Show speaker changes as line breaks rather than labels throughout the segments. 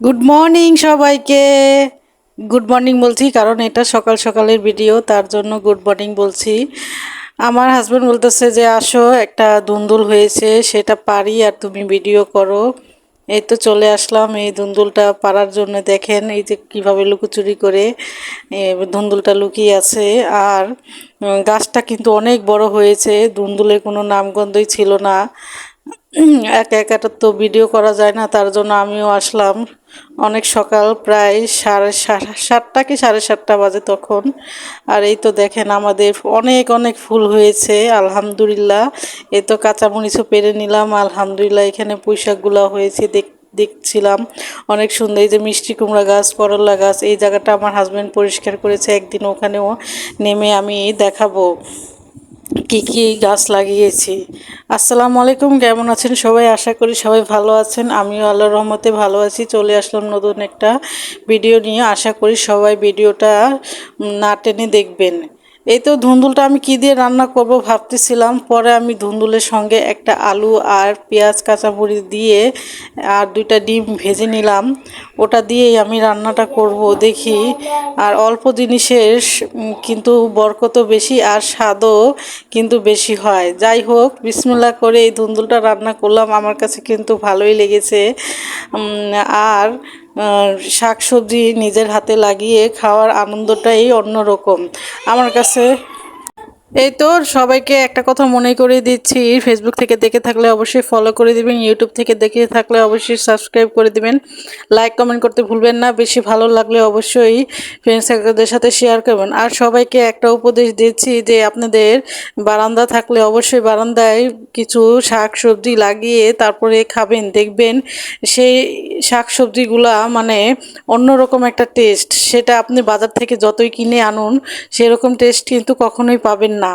Good morning সবাইকে। Good morning বলছি, কারণ এটা সকাল সকালের ভিডিও তার জন্য গুড মর্নিং বলছি। আমার হাজব্যান্ড বলতেছে যে, আসো, একটা দুন্দুল হয়েছে, সেটা পারি আর তুমি ভিডিও করো। এই তো চলে আসলাম, এই ধুন্দুলটা পারার জন্য দেখেন, এই যে কীভাবে লুকোচুরি করে ধুন্দুলটা লুকিয়ে আছে। আর গাছটা কিন্তু অনেক বড় হয়েছে ধুন্দুলের কোনো নামগন্ধই ছিল না। একা একাটা তো ভিডিও করা যায় না, তার জন্য আমিও আসলাম। অনেক সকাল, প্রায় সাড়ে সাতটা কি সাড়ে সাতটা বাজে তখন। আর এই তো দেখেন আমাদের অনেক অনেক ফুল হয়েছে, আলহামদুলিল্লাহ। এ তো কাঁচামরিচও পেরে নিলাম, আলহামদুলিল্লাহ এখানে পুঁইশাকগুলো হয়েছে, দেখ দেখছিলাম। অনেক সুন্দর, এই যে মিষ্টি কুমড়া গাছ, করলা গাছ, এই জায়গাটা আমার হাজব্যান্ড পরিষ্কার করেছে, একদিন ওখানেও নেমে আমি দেখাবো। কি কি গাছ লাগিয়েছি। আসসালামু আলাইকুম, কেমন আছেন সবাই? আশা করি সবাই ভালো আছেন। আমিও আল্লাহর রহমতে ভালো আছি। চলে আসলাম নতুন একটা ভিডিও নিয়ে। আশা করি সবাই ভিডিওটা না টেনে দেখবেন। এই তো ধুন্দুলটা আমি কি দিয়ে রান্না করব ভাবতেছিলাম। পরে আমি ধুন্দুলের সঙ্গে একটা আলু আর পেঁয়াজ কাঁচামরিচ দিয়ে আর দুইটা ডিম ভেজে নিলাম। ওটা দিয়েই আমি রান্নাটা করব দেখি। আর অল্প জিনিসের কিন্তু বরকত বেশি আর স্বাদও কিন্তু বেশি হয়। যাই হোক, বিসমুল্লাহ করে এই ধুন্দুলটা রান্না করলাম। আমার কাছে কিন্তু ভালোই লেগেছে। আর শাক সবজি নিজের হাতে লাগিয়ে খাওয়ার আনন্দটাই অন্যরকম। আমার কাছে এই তো, সবাইকে একটা কথা মনে করে দিচ্ছি। ফেসবুক থেকে দেখে থাকলে অবশ্যই ফলো করে দিবেন ইউটিউব থেকে দেখে থাকলে অবশ্যই সাবস্ক্রাইব করে দিবেন। লাইক কমেন্ট করতে ভুলবেন না, বেশি ভালো লাগলে অবশ্যই ফ্রেন্ডস সার্কেলদের সাথে শেয়ার করবেন। আর সবাইকে একটা উপদেশ দিচ্ছি যে আপনাদের বারান্দা থাকলে অবশ্যই বারান্দায় কিছু শাক সবজি লাগিয়ে তারপরে খাবেন, দেখবেন সেই শাক সবজিগুলা মানে অন্যরকম একটা টেস্ট সেটা আপনি বাজার থেকে যতই কিনে আনুন, সেরকম টেস্ট কিন্তু কখনোই পাবেন না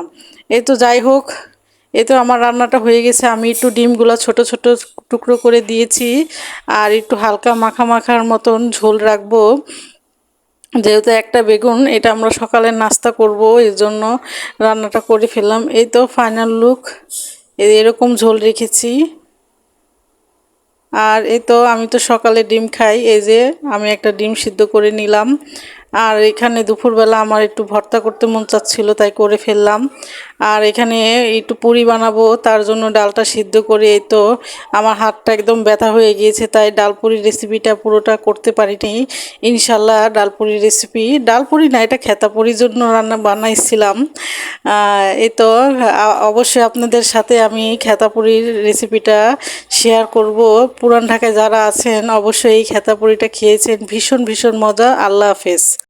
এই তো যাই হোক, এ তো আমার রান্নাটা হয়ে গেছে। আমি একটু ডিমগুলো ছোট ছোট টুকরো করে দিয়েছি আর একটু হালকা মাখা মাখার মতন ঝোল রাখব। যেহেতু একটা বেগুন, এটা আমরা সকালে নাস্তা করব, এর জন্য রান্নাটা করে ফেললাম। এই তো ফাইনাল লুক এরকম ঝোল রেখেছি। আর এই তো আমি তো সকালে ডিম খাই, এই যে আমি একটা ডিম সিদ্ধ করে নিলাম। আর এখানে দুপুরবেলা আমার একটু ভর্তা করতে মন চাচ্ছিল, তাই করে ফেললাম। আর এখানে একটু পুরি বানাবো, তার জন্য ডালটা সিদ্ধ করে এই তো আমার হাতটা একদম ব্যথা হয়ে গিয়েছে, তাই ডালপুরি রেসিপিটা পুরোটা করতে পারিনি। ইনশাল্লাহ ডালপুরি রেসিপি ডালপুরি না, এটা খেতাপুরির জন্য রান্না বানাইছিলাম। এই তো অবশ্যই আপনাদের সাথে আমি খেতাপুরির রেসিপিটা শেয়ার করব। পুরান ঢাকায় যারা আছেন অবশ্যই এই খেতাপুরিটা খেয়েছেন। ভীষণ ভীষণ মজা। আল্লাহ হাফেজ।